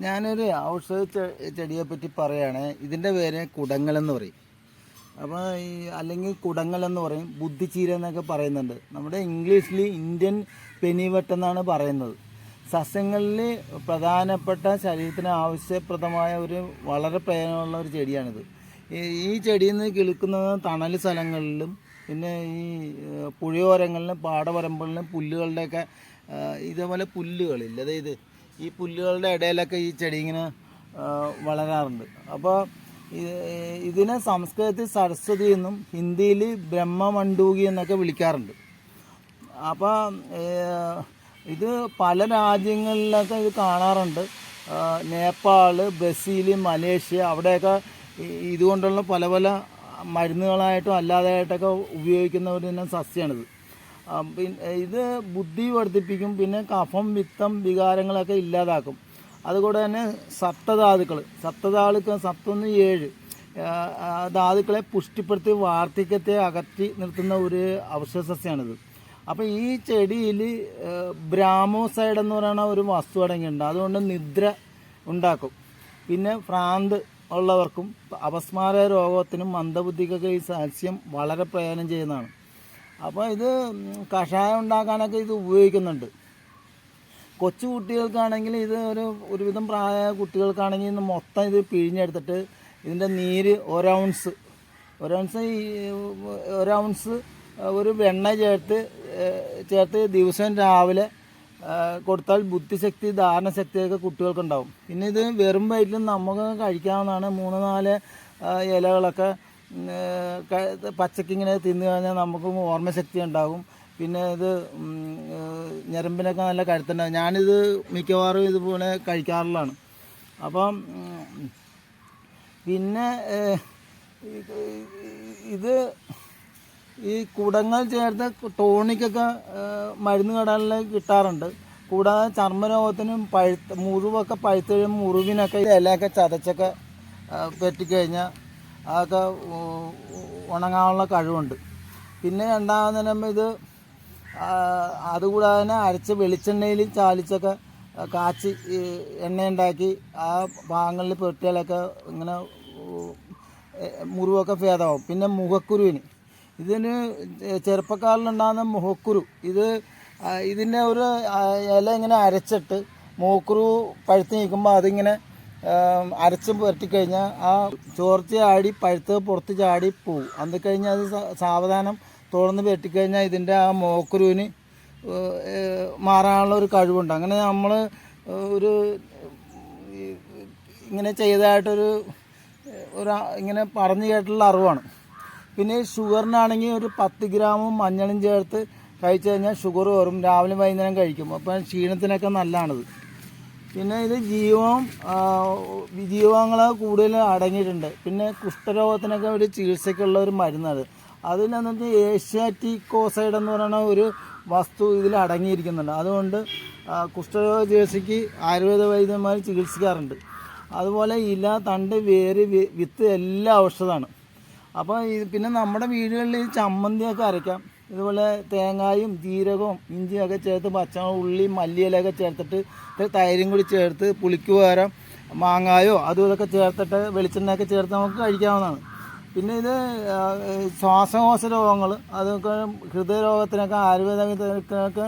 ഞാനൊരു ഔഷധ ചെടിയെ പറ്റി പറയുകയാണ് ഇതിന്റെ പേര് കുടങ്ങൾ എന്ന് പറയും. അപ്പോൾ ഈ അല്ലെങ്കിൽ കുടങ്ങൾ എന്ന് പറയും ബുദ്ധിച്ചീര എന്നൊക്കെ പറയുന്നുണ്ട്. നമ്മുടെ ഇംഗ്ലീഷിൽ ഇന്ത്യൻ പെനിവട്ടെന്നാണ് പറയുന്നത്. സസ്യങ്ങളിൽ പ്രധാനപ്പെട്ട ശരീരത്തിന് ആവശ്യപ്രദമായ ഒരു വളരെ പ്രയോജനമുള്ള ഒരു ചെടിയാണിത്. ഈ- ചെടിയിൽ നിന്ന് കിളുക്കുന്നത് തണൽ സ്ഥലങ്ങളിലും പിന്നെ ഈ പുഴയോരങ്ങളിലും പാടവരമ്പുകളിലും പുല്ലുകളുടെയൊക്കെ ഇതേപോലെ പുല്ലുകളില്ല അതായത് ഈ പുല്ലുകളുടെ ഇടയിലൊക്കെ ഈ ചെടി ഇങ്ങനെ വളരാറുണ്ട്. അപ്പോൾ ഇതിനെ സംസ്കൃതത്തിൽ സരസ്വതി എന്നും ഹിന്ദിയിൽ ബ്രഹ്മമണ്ടൂകി എന്നൊക്കെ വിളിക്കാറുണ്ട്. അപ്പോൾ ഇത് പല രാജ്യങ്ങളിലൊക്കെ ഇത് കാണാറുണ്ട്. നേപ്പാൾ ബ്രസീൽ മലേഷ്യ അവിടെയൊക്കെ ഇതുകൊണ്ടുള്ള പല പല മരുന്നുകളായിട്ടും അല്ലാതെയായിട്ടൊക്കെ ഉപയോഗിക്കുന്ന ഒരു ഇനം സസ്യമാണിത് പിന്നെ ഇത് ബുദ്ധി വർദ്ധിപ്പിക്കും പിന്നെ കഫം വിത്തം വികാരങ്ങളൊക്കെ ഇല്ലാതാക്കും. അതുകൂടെ തന്നെ സപ്തധാതുക്കൾ സപ്തധാതുക്കൾ സത്തൊന്ന് ഏഴ് ധാതുക്കളെ പുഷ്ടിപ്പെടുത്തി വാർദ്ധക്യത്തെ അകറ്റി നിർത്തുന്ന ഒരു ഔഷധ സസ്യമാണിത് അപ്പോൾ ഈ ചെടിയിൽ ബ്രാമോസൈഡ് എന്ന് പറയുന്ന ഒരു വസ്തു അടങ്ങിയിട്ടുണ്ട്. അതുകൊണ്ട് നിദ്ര ഉണ്ടാക്കും. പിന്നെ ഭ്രാന്ത് ഉള്ളവർക്കും അപസ്മാര രോഗത്തിനും മന്ദബുദ്ധിക്കൊക്കെ ഈ സസ്യം വളരെ പ്രയോജനം ചെയ്യുന്നതാണ്. അപ്പോൾ ഇത് കഷായം ഉണ്ടാക്കാനൊക്കെ ഇത് ഉപയോഗിക്കുന്നുണ്ട്. കൊച്ചു കുട്ടികൾക്കാണെങ്കിൽ ഇത് ഒരു ഒരുവിധം പ്രായ കുട്ടികൾക്കാണെങ്കിൽ ഇത് മൊത്തം ഇത് പിഴിഞ്ഞെടുത്തിട്ട് ഇതിന്റെ നീര് ഒരൗൺസ് ഒരൗൺസ് ഈ ഒരൗൺസ് ഒരു വെണ്ണ ചേർത്ത് ചേർത്ത് ദിവസം രാവിലെ കൊടുത്താൽ ബുദ്ധിശക്തി ധാരണശക്തിയൊക്കെ കുട്ടികൾക്കുണ്ടാവും. പിന്നെ ഇത് വെറും വയറ്റിൽ നമുക്ക് കഴിക്കാവുന്നതാണ് മൂന്ന് നാല് ഇലകളൊക്കെ ഉം, ഏഹ്, ക- പച്ചക്ക് ഇങ്ങനെ തിന്നു കഴിഞ്ഞാൽ നമുക്ക് ഓർമ്മശക്തി ഉണ്ടാകും. പിന്നെ ഇത് ഞരമ്പിനൊക്കെ നല്ല കരുത്തുണ്ടാകും ഞാനിത് മിക്കവാറും ഇതുപോലെ കഴിക്കാറുള്ളതാണ്. അപ്പം പിന്നെ ഇത് ഈ കുടങ്ങൾ ചേർത്ത് ടോണിക്കൊക്കെ മരുന്ന് കടകളിൽ കിട്ടാറുണ്ട്. കൂടാതെ ചർമ്മരോഗത്തിനും പഴുത്ത് മുറിവൊക്കെ പഴുത്ത് കഴിയുമ്പോൾ മുറിവിനൊക്കെ ഇലയൊക്കെ ചതച്ചൊക്കെ പെറ്റിക്കഴിഞ്ഞാൽ അതൊക്കെ ഉണങ്ങാനുള്ള കഴിവുണ്ട്. പിന്നെ രണ്ടാമത് പറയുമ്പോൾ ഇത് അതുകൂടാതെ തന്നെ അരച്ച് വെളിച്ചെണ്ണയിൽ ചാലിച്ചൊക്കെ കാച്ചി എണ്ണയുണ്ടാക്കി ആ ഭാഗങ്ങളിൽ പെട്ടിയാലൊക്കെ ഇങ്ങനെ മുറിവൊക്കെ ഭേദമാവും. പിന്നെ മുഖക്കുരുവിന്. ഇതിന് ചെറുപ്പക്കാരിലുണ്ടാകുന്ന മുഖക്കുരു. ഇത് ഇതിന്റെ ഒരു ഇല ഇങ്ങനെ അരച്ചിട്ട് മുഖക്കുരു പഴുത്ത് നിൽക്കുമ്പോൾ അതിങ്ങനെ അരച്ച് പുരട്ടിക്കഴിഞ്ഞാൽ ആ ചോർച്ച ആടി പഴുത്ത് പുറത്ത് ചാടി പോവും. അന്ന് കഴിഞ്ഞാൽ അത് സാവധാനം തുറന്ന് വെട്ടിക്കഴിഞ്ഞാൽ ഇതിന്റെ ആ മോക്കുരുവിന് മാറാനുള്ള ഒരു കഴിവുണ്ട്. അങ്ങനെ നമ്മൾ ഒരു ഇങ്ങനെ ചെയ്തതായിട്ടൊരു ഒരു ഇങ്ങനെ പറഞ്ഞു കേട്ടുള്ള അറിവാണ്. പിന്നെ ഷുഗറിനാണെങ്കിൽ ഒരു പത്ത് ഗ്രാമും മഞ്ഞളും ചേർത്ത് കഴിച്ചു കഴിഞ്ഞാൽ ഷുഗർ വരും. രാവിലെ വൈകുന്നേരം കഴിക്കും. അപ്പം ക്ഷീണത്തിനൊക്കെ നല്ലതാണിത്. പിന്നെ ഇത് ജീവം ജീവങ്ങൾ കൂടുതൽ അടങ്ങിയിട്ടുണ്ട്. പിന്നെ കുഷ്ഠരോഗത്തിനൊക്കെ ഒരു ചികിത്സയ്ക്കുള്ള ഒരു മരുന്നത് അതിലെന്ന് വെച്ചാൽ ഏഷ്യാറ്റിക്കോസൈഡ് എന്ന് പറയുന്ന ഒരു വസ്തു ഇതിൽ അടങ്ങിയിരിക്കുന്നുണ്ട്. അതുകൊണ്ട് കുഷ്ഠരോഗ ചികിത്സയ്ക്ക് ആയുർവേദ വൈദ്യന്മാർ ചികിത്സിക്കാറുണ്ട്. അതുപോലെ ഇല തണ്ട് വേര് വിത്ത് എല്ലാം ഔഷധമാണ്. അപ്പോൾ പിന്നെ നമ്മുടെ വീടുകളിൽ ഈ ചമ്മന്തിയൊക്കെ അരയ്ക്കാം. ഇതുപോലെ തേങ്ങായും ജീരകവും ഇഞ്ചിയും ഒക്കെ ചേർത്ത് പച്ചമുളക് ഉള്ളിയും മല്ലിയിലൊക്കെ ചേർത്തിട്ട് തൈരും കൂടി ചേർത്ത് പുളിക്ക് പകരം മാങ്ങായോ അതും ഇതൊക്കെ ചേർത്തിട്ട് വെളിച്ചെണ്ണയൊക്കെ ചേർത്ത് നമുക്ക് കഴിക്കാവുന്നതാണ്. പിന്നെ ഇത് ശ്വാസകോശ രോഗങ്ങൾ അതൊക്കെ ഹൃദയരോഗത്തിനൊക്കെ ആയുർവേദ വിദഗ്ധനൊക്കെ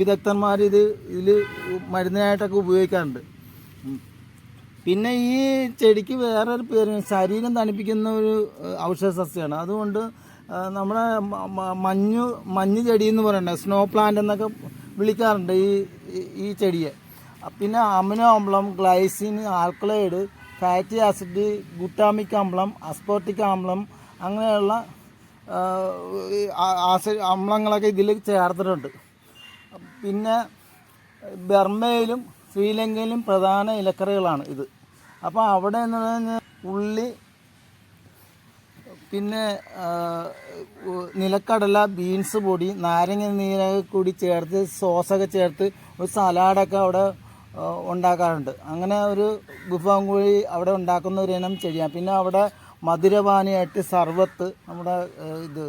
വിദഗ്ധന്മാർ ഇത് ഇതിൽ മരുന്നിനായിട്ടൊക്കെ ഉപയോഗിക്കാറുണ്ട്. പിന്നെ ഈ ചെടിക്ക് വേറൊരു പേര് ശരീരം തണുപ്പിക്കുന്ന ഒരു ഔഷധ സസ്യമാണ് അതുകൊണ്ട് നമ്മുടെ മഞ്ഞു മഞ്ഞ് ചെടി എന്ന് പറയുന്നത് സ്നോ പ്ലാന്റ് എന്നൊക്കെ വിളിക്കാറുണ്ട് ഈ ഈ- ചെടിയെ. പിന്നെ amino അമ്ലം glycine alkaloid fatty acid glutamic അമ്ലം aspartic അമ്ലം അങ്ങനെയുള്ള ആസിഡ് അമ്ലങ്ങളൊക്കെ ഇതിൽ ചേർത്തിട്ടുണ്ട്. പിന്നെ ബർമയിലും ശ്രീലങ്കയിലും പ്രധാന ഇലക്കറികളാണ് ഇത്. അപ്പോൾ അവിടെ എന്ന് പറഞ്ഞാൽ ഉള്ളി പിന്നെ നിലക്കടല ബീൻസ് പൊടി നാരങ്ങ നീരൊക്കെ കൂടി ചേർത്ത് സോസൊക്കെ ചേർത്ത് ഒരു സലാഡൊക്കെ അവിടെ ഉണ്ടാക്കാറുണ്ട്. അങ്ങനെ ഒരു കൂടി അവിടെ ഉണ്ടാക്കുന്ന ഒരു ഇനം ചെടിയാണ്. പിന്നെ അവിടെ മധുരപാനിയായിട്ട് സർബത്ത് നമ്മുടെ ഇത്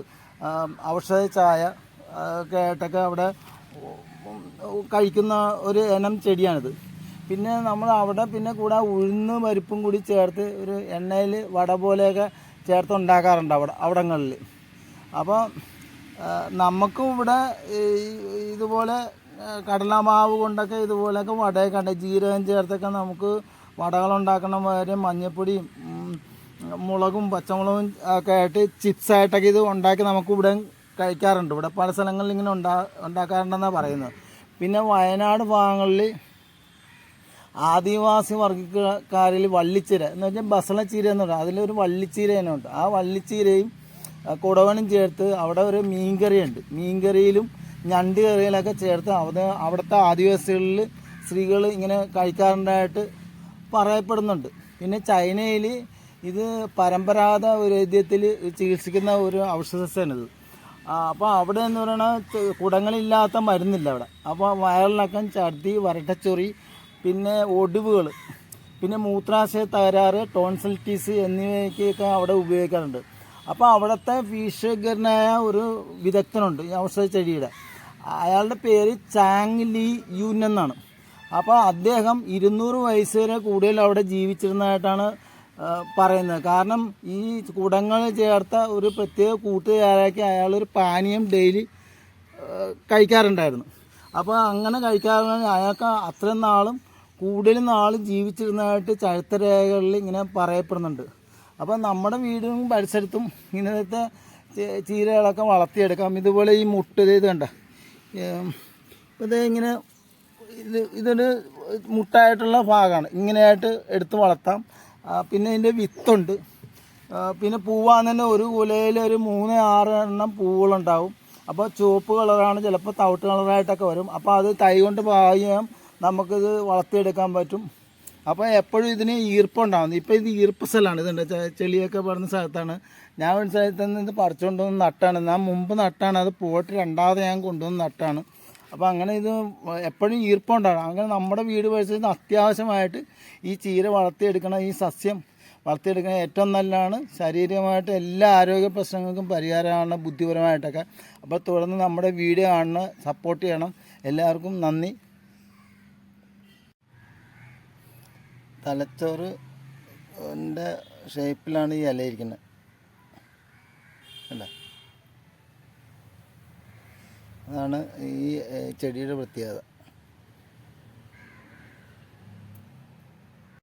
ഔഷധ ചായ ഒക്കെ ആയിട്ടൊക്കെ അവിടെ കഴിക്കുന്ന ഒരു ഇനം ചെടിയാണിത്. പിന്നെ നമ്മൾ അവിടെ പിന്നെ കൂടെ ഉഴുന്ന് പരിപ്പും കൂടി ചേർത്ത് ഒരു എണ്ണയിൽ വട പോലെയൊക്കെ ചേർത്ത് ഉണ്ടാക്കാറുണ്ട് അവിടെ അവിടങ്ങളിൽ. അപ്പോൾ നമുക്കും ഇവിടെ ഇതുപോലെ കടലമാവ് കൊണ്ടൊക്കെ ഇതുപോലെയൊക്കെ വടയൊക്കെ ഉണ്ട്. ജീരകം ചേർത്തൊക്കെ നമുക്ക് വടകളുണ്ടാക്കണ. മാതിരി മഞ്ഞപ്പൊടിയും മുളകും പച്ചമുളകും ഒക്കെ ആയിട്ട് ചിപ്സായിട്ടൊക്കെ ഇത് ഉണ്ടാക്കി നമുക്ക് ഇവിടെ കഴിക്കാറുണ്ട്. ഇവിടെ പല സ്ഥലങ്ങളിൽ ഇങ്ങനെ ഉണ്ടാ ഉണ്ടാക്കാറുണ്ടെന്നാണ് പറയുന്നത്. പിന്നെ വയനാട് ഭാഗങ്ങളിൽ ആദിവാസി വർഗക്കാരിൽ വള്ളിച്ചീര എന്ന് വെച്ചാൽ ബസളച്ചീര എന്ന് പറയും. അതിലൊരു വള്ളിച്ചീര ഇനമുണ്ട് ആ വള്ളിച്ചീരയും കുടവണും ചേർത്ത് അവിടെ ഒരു മീൻകറിയുണ്ട് മീൻകറിയിലും ഞണ്ട് കറിയിലൊക്കെ ചേർത്ത് അവിടെ അവിടുത്തെ ആദിവാസികളിൽ സ്ത്രീകൾ ഇങ്ങനെ കഴിക്കാറുണ്ടായിട്ട് പറയപ്പെടുന്നുണ്ട്. പിന്നെ ചൈനയിൽ ഇത് പരമ്പരാഗത വൈദ്യത്തിൽ ചികിത്സിക്കുന്ന ഒരു ഔഷധസേനത് അപ്പോൾ അവിടെ എന്ന് പറയുന്നത് കുടങ്ങളില്ലാത്ത മരുന്നില്ല അവിടെ. അപ്പോൾ വയറിളക്കം ഛർദി വരട്ടച്ചൊറി പിന്നെ ഒടിവുകൾ പിന്നെ മൂത്രാശയ തകരാറ് ടോൺസിൽറ്റീസ് എന്നിവയ്ക്കൊക്കെ അവിടെ ഉപയോഗിക്കാറുണ്ട്. അപ്പോൾ അവിടുത്തെ ഭീഷകരനായ ഒരു വിദഗ്ധനുണ്ട് ഈ ഔഷധ ചെടിയുടെ. അയാളുടെ പേര് ചാങ് ലീ യുൻ എന്നാണ്. അപ്പോൾ അദ്ദേഹം ഇരുന്നൂറ് വയസ്സ് വരെ കൂടുതൽ അവിടെ ജീവിച്ചിരുന്നതായിട്ടാണ് പറയുന്നത്. കാരണം ഈ കുടങ്ങൾ ചേർത്ത ഒരു പ്രത്യേക കൂട്ടുകാരാക്കി അയാളൊരു പാനീയം ഡെയിലി കഴിക്കാറുണ്ടായിരുന്നു. അപ്പോൾ അങ്ങനെ കഴിക്കാറുണ്ടെങ്കിൽ അയാൾക്ക് അത്രയും നാളും കൂടുതൽ നാൾ ജീവിച്ചിരുന്നതായിട്ട് ചരിത്രരേഖകളിൽ ഇങ്ങനെ പറയപ്പെടുന്നുണ്ട്. അപ്പോൾ നമ്മുടെ വീടും പരിസരത്തും ഇങ്ങനത്തെ ചീരകളൊക്കെ വളർത്തിയെടുക്കാം. ഇതുപോലെ ഈ മുട്ട് ഇത് കണ്ട. ഇത് ഇങ്ങനെ ഇത് ഇതൊരു മുട്ടായിട്ടുള്ള ഭാഗമാണ്. ഇങ്ങനെയായിട്ട് എടുത്ത് വളർത്താം. പിന്നെ ഇതിന്റെ വിത്തുണ്ട്. പിന്നെ പൂവാന്ന് തന്നെ ഒരു കുലയിൽ ഒരു മൂന്ന് ആറ് എണ്ണം പൂവുകളുണ്ടാവും. അപ്പോൾ ചുവപ്പ് കളറാണ് ചിലപ്പോൾ തവിട്ട് കളറായിട്ടൊക്കെ വരും. അപ്പോൾ അത് തൈ കൊണ്ട് പായം നമുക്കിത് വളർത്തിയെടുക്കാൻ പറ്റും. അപ്പോൾ എപ്പോഴും ഇതിന് ഈർപ്പുണ്ടാവും ഇപ്പോൾ ഇത് ഈർപ്പ സ്ഥലമാണ്. ഇതുണ്ട് ചെളിയൊക്കെ പറഞ്ഞ സ്ഥലത്താണ്. ഞാൻ ഒരു സ്ഥലത്ത് നിന്ന് ഇത് പറിച്ചുകൊണ്ട് വന്ന് നട്ടാണ്. ഞാൻ മുമ്പ് നട്ടാണ്. അത് പോയിട്ട് രണ്ടാമത് ഞാൻ കൊണ്ടുവന്ന് നട്ടാണ്. അപ്പോൾ അങ്ങനെ ഇത് എപ്പോഴും ഈർപ്പം ഈർപ്പമുണ്ടാകും അങ്ങനെ നമ്മുടെ വീട് പരിസരത്ത് അത്യാവശ്യമായിട്ട് ഈ ചീര വളർത്തിയെടുക്കണ ഈ സസ്യം വളർത്തിയെടുക്കണം ഏറ്റവും നല്ലതാണ്. ശാരീരികമായിട്ട് എല്ലാ ആരോഗ്യ പ്രശ്നങ്ങൾക്കും പരിഹാരമാണ് ബുദ്ധിപരമായിട്ടൊക്കെ. അപ്പോൾ തുടർന്ന് നമ്മുടെ വീഡിയോ കാണുന്ന സപ്പോർട്ട് ചെയ്യണം. എല്ലാവർക്കും നന്ദി. തലച്ചോറ് ഷേപ്പിലാണ് ഈ ഇല ഇരിക്കുന്നത്. അല്ലേ അതാണ് ഈ ചെടിയുടെ പ്രത്യേകത.